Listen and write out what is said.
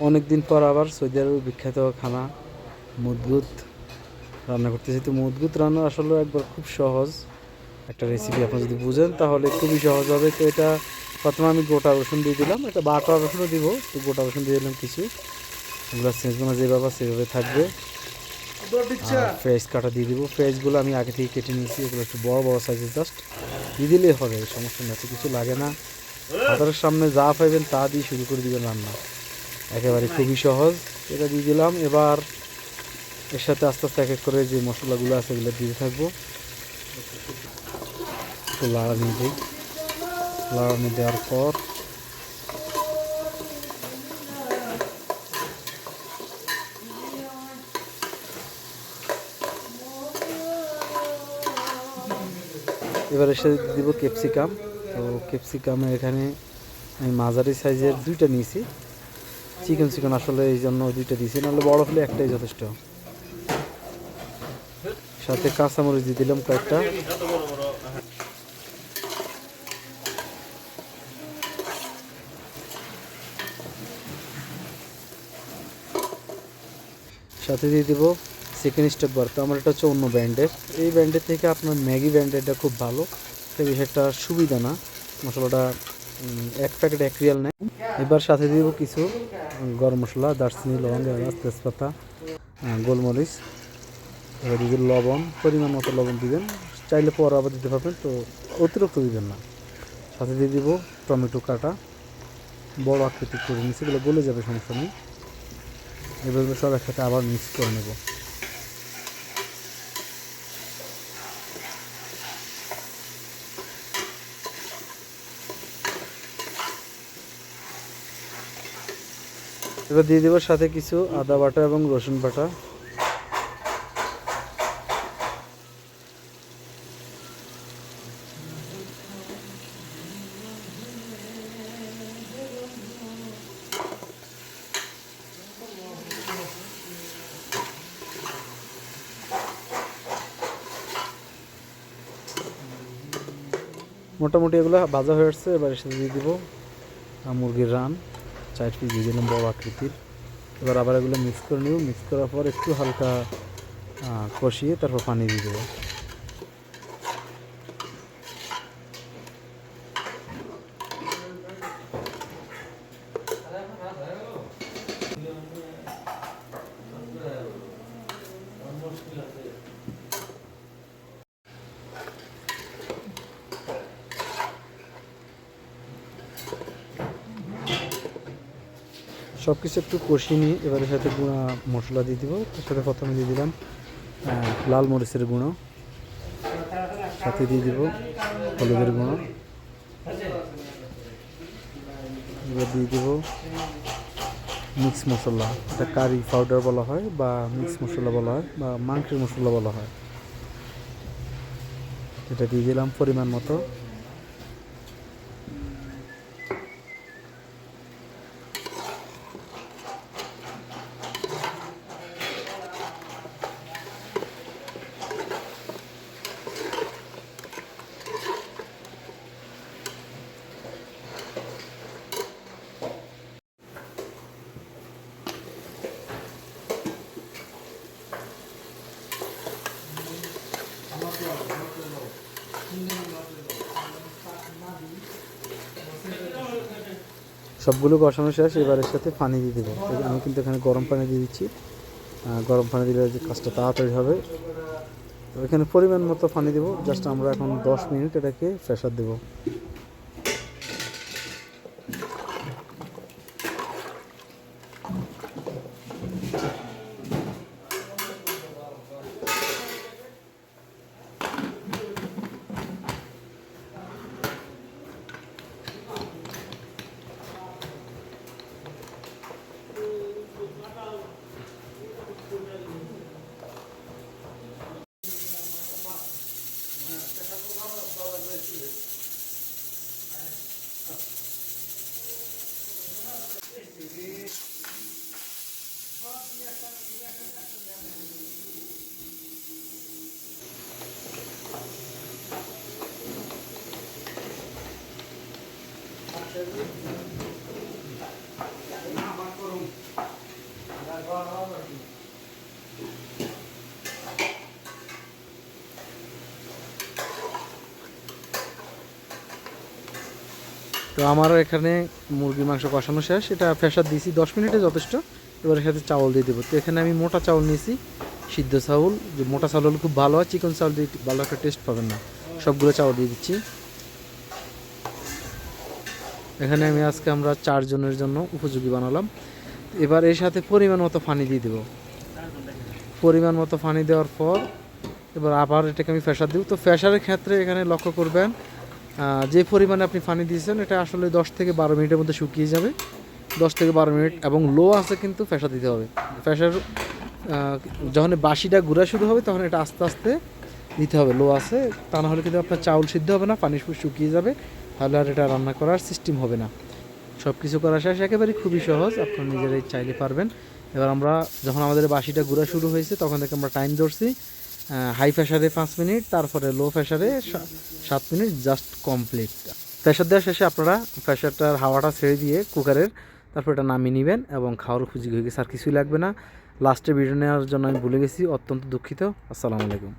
অনেক দিন পর আবার সৌদি আরবের বিখ্যাত খানা মুদগুত রান্না করতেছি। তো মুদগুত রান্না আসলে একবার খুব সহজ একটা রেসিপি আপনি যদি বুঝেন তাহলে খুবই সহজ হবে। তো এটা প্রথমে আমি গোটা রসুন দিয়ে দিলাম এটা বাটা রসুনও দিব তো গোটা রসুন দিয়ে দিলাম কিছু। এগুলো সেজগুলো যেভাবে সেভাবে থাকবে। ফ্রেশ কাটা দিয়ে দিব। ফ্রেশগুলো আমি আগে থেকে কেটে নিয়েছি এগুলো একটু বড় বড় সাইজের জাস্ট দিয়ে দিলেই হবে সমস্যা না কিছু লাগে না। হাতের সামনে যা পাইবেন তা দিয়ে শুরু করে দিবেন রান্না। একেবারে খুবই সহজ। এটা দিয়ে দিলাম। এবার এর সাথে আস্তে আস্তে এক এক করে যে মশলাগুলো আছে এগুলো দিয়ে থাকব। একটু লাড়ানি দিই। লাড়ানি দেওয়ার পর এবার এসে দিব ক্যাপসিকাম। তো ক্যাপসিকামে এখানে আমি মাঝারি সাইজের দুইটা নিয়েছি। চিকেন চিকেন আসলে এই জন্য দুইটা দিয়েছি, নাহলে বড় হলে একটাই যথেষ্ট। সাথে কাঁচামরিচ দিয়ে দিলাম কয়েকটা। সাথে দিয়ে দিব সেকেন্ড স্টেপ বার তো আমার এটা হচ্ছে অন্য ব্র্যান্ডের এই ব্র্যান্ডের থেকে আপনার ম্যাগি ব্র্যান্ডেরটা খুব ভালো। তো বেশ একটা সুবিধা না। মশলাটা এক প্যাকেট এক রিয়াল নেয়। এবার সাথে দিব কিছু গরম মশলা, দারচিনি, লবঙ্গ, এলাচ, তেজপাতা গোলমরিচ, এবার দিবেন লবণ, পরিমাণ মতো লবণ দিবেন। চাইলে পর আবার দিতে পারবেন, তো অতিরিক্ত দিবেন না। সাথে দিয়ে দিব টমেটো কাটা, বড় আকৃতি করে নিচ্ছি গলে যাবে, সমস্যা নেই। এভাবে সব একসাথে আবার মিক্স করে নেব। এবার দিয়ে দেবো সাথে কিছু আদা বাটা এবং রসুন বাটা। মোটামুটি এগুলো ভাজা হয়ে আসছে, এবার এসে দিয়ে দিব মুরগির রান। চার পিস দিয়ে দিলাম বড় আকৃতির। এবার আবার এগুলো মিক্স করে নেব। মিক্স করার পর একটু হালকা কষিয়ে তারপর পানি দিয়ে দেবো। সব কিছু একটু কষিয়ে নিয়ে এবার সাথে গুঁড়া মশলা দিয়ে দিব। তার সাথে প্রথমে দিয়ে দিলাম লাল মরিচের গুঁড়ো। সাথে দিয়ে দিব হলুদের গুঁড়ো। এবার দিয়ে দিব মিক্স মশলা, এটা কারি পাউডার বলা হয় বা মিক্স মশলা বলা হয় বা মাংসের মশলা বলা হয়। এটা দিয়ে দিলাম পরিমাণ মতো। সবগুলো কষানো শেষ, এবার এর সাথে পানি দিয়ে দেবো। আমি কিন্তু এখানে গরম পানি দিয়ে দিচ্ছি। গরম পানি দিলে যে কাজটা তাড়াতাড়ি হবে। এখানে পরিমাণ মতো পানি দেবো। জাস্ট আমরা এখন দশ মিনিট এটাকে প্রেশার দেবো। তো আমার এখানে মুরগি মাংস কষানো শেষ। এটা প্রেশার দিয়েছি দশ মিনিটে যথেষ্ট। এবার সাথে চাউল দিয়ে দেবো। তো এখানে আমি মোটা চাউল নিয়েছি, সিদ্ধ চাউল। যে মোটা চাউল খুব ভালো হয়, চিকন চাউল দিয়ে ভালো একটা টেস্ট পাবেন না। সবগুলো চাউল দিয়ে দিচ্ছি। এখানে আমি আজকে আমরা চারজনের জন্য উপযোগী বানালাম। এবার এর সাথে পরিমাণ মতো পানি দিয়ে দেবো। পরিমাণ মতো পানি দেওয়ার পর এবার আবার এটাকে আমি ফ্যাসার দিব। তো ফ্যাসারের ক্ষেত্রে এখানে লক্ষ্য করবেন যে পরিমাণে আপনি পানি দিয়েছেন, এটা আসলে দশ থেকে বারো মিনিটের মধ্যে শুকিয়ে যাবে। দশ থেকে বারো মিনিট এবং লো আছে কিন্তু ফ্যাসা দিতে হবে। ফ্যাসার যখন বাসিটা ঘুরা শুরু হবে তখন এটা আস্তে আস্তে দিতে হবে। লো আছে, তা না হলে কিন্তু আপনার চাউল সিদ্ধ হবে না পানি শুকিয়ে যাবে, তাহলে আর এটা রান্না করার সিস্টেম হবে না। সব কিছু করা শেষ, একেবারে খুবই সহজ, আপনারা নিজেরাই চাইলে পারবেন। এবার আমরা যখন আমাদের বাসিটা ঘুরা শুরু হয়েছে, তখন থেকে আমরা টাইম ধরছি হাই প্রেশারে পাঁচ মিনিট, তারপরে লো প্রেশারে সাত মিনিট জাস্ট কমপ্লিট প্রেশার দেওয়া শেষে আপনারা প্রেশারটার হাওয়াটা ছেড়ে দিয়ে কুকারের তারপর এটা নামিয়ে নেবেন এবং খাওয়ার খুঁজি হয়ে গেছে, আর কিছুই লাগবে না। লাস্টে ভিডিও নেওয়ার জন্য আমি ভুলে গেছি, অত্যন্ত দুঃখিত। আসসালামু আলাইকুম।